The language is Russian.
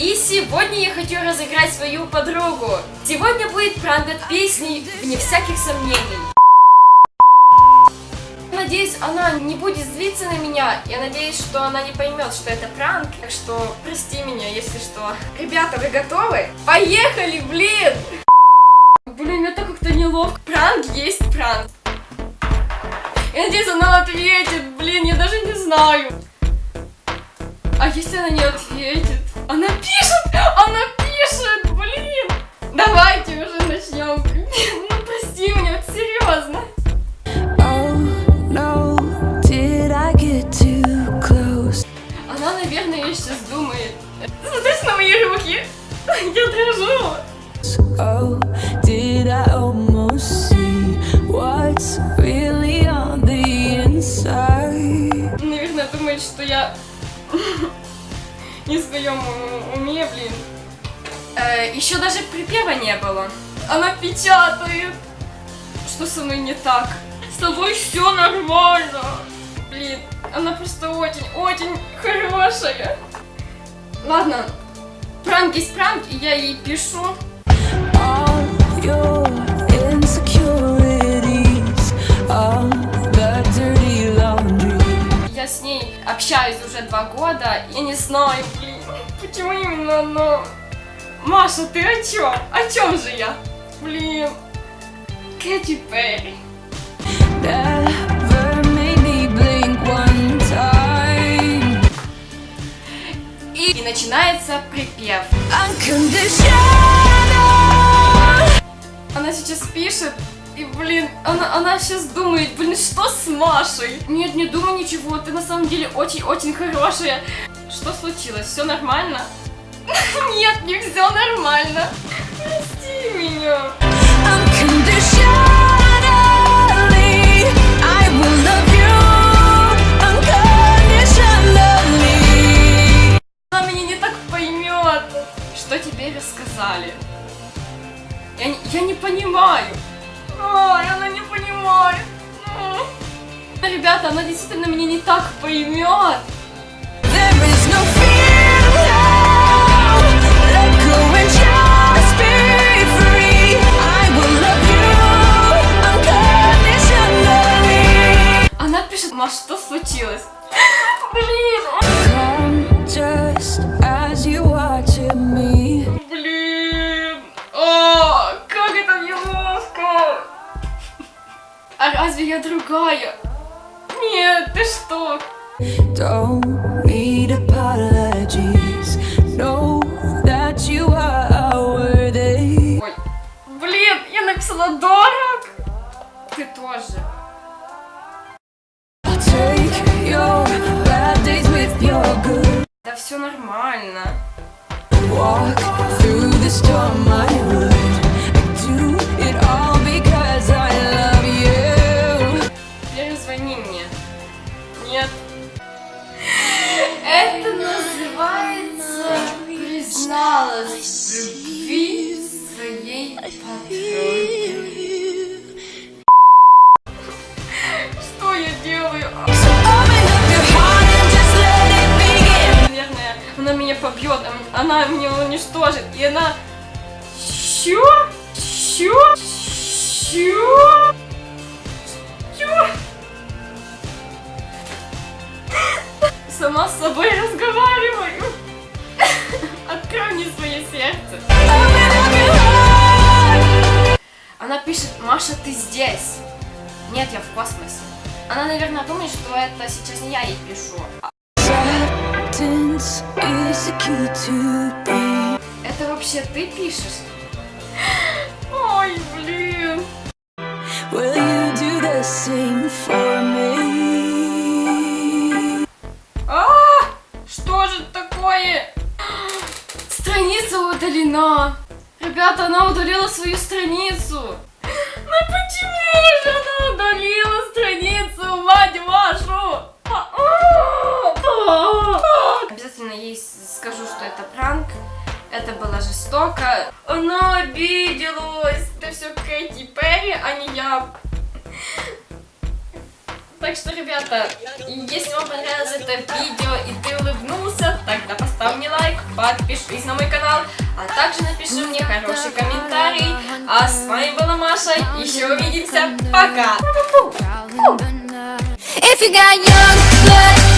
и сегодня я хочу разыграть свою подругу. Сегодня будет пранк от песни «Вне всяких сомнений». Надеюсь, она не будет злиться на меня. Я надеюсь, что она не поймет, что это пранк. Так что прости меня, если что. Ребята, вы готовы? Поехали, блин! Блин, это как-то неловко. Пранк есть пранк. Я надеюсь, она ответит. Блин, я даже не знаю. А если она не ответит? Она пишет! Она пишет! Блин! Давайте уже начнем. Ну прости меня, вот серьезно. Она, наверное, сейчас думает. Смотрите на мои руки. Я дрожу. Oh, did I almost see what's really on the inside? Наверное, думает, что я не в своем у- уме, блин. еще даже припева не было. Она печатает. Что со мной не так? С тобой все нормально. Блин, она просто очень-очень хорошая. Ладно, пранк есть пранк, и я ей пишу. All your два года. Я не знаю, блин, почему именно она. Маша, ты о чем? О чем же я? Блин. Кэти Перри. И, и начинается припев. Она сейчас пишет, и, блин, она, она сейчас думает, блин, что с Машей? Нет, не думай ничего, ты на самом деле очень-очень хорошая. Что случилось? Все нормально? Нет, не все нормально. Прости меня. Она меня не так поймет. Что тебе рассказали? Я, не- я не понимаю. Ой, она не понимает. М. Ребята, она действительно меня не так поймет. There is no fear now. Let go and just be free. I will love you unconditionally. Она пишет, Маш, что случилось? Блин, разве я другая? Нет, ты что? Don't need apologies. Know that you are worthy. Ой, блин, я написала дорог. Ты тоже. Да все нормально. Walk through the storm, I would. Призналась любви своей подруге. Что я делаю? Наверное, она меня побьет, она меня уничтожит. И она... Чё? Чё? Чё? Чё? Сама с собой пишет, Маша, ты здесь. Нет, я в космосе. Она, наверное, думает, что это сейчас не я ей пишу. Это вообще ты пишешь? Ой, блин. Will you do the same for me? А, что же такое? Страница удалена. Ребята, она удалила свою страницу. Ну почему же она удалила страницу, мать вашу? А, а. Обязательно ей скажу, что это пранк. Это было жестоко. Она обиделась. Это все Кэти Перри, а не я. Так что, ребята, если вам понравилось это видео и ты улыбнулся, тогда поставь мне лайк, подпишись на мой канал, а также напиши мне с Маша, еще увидимся, пока! If you got young blood.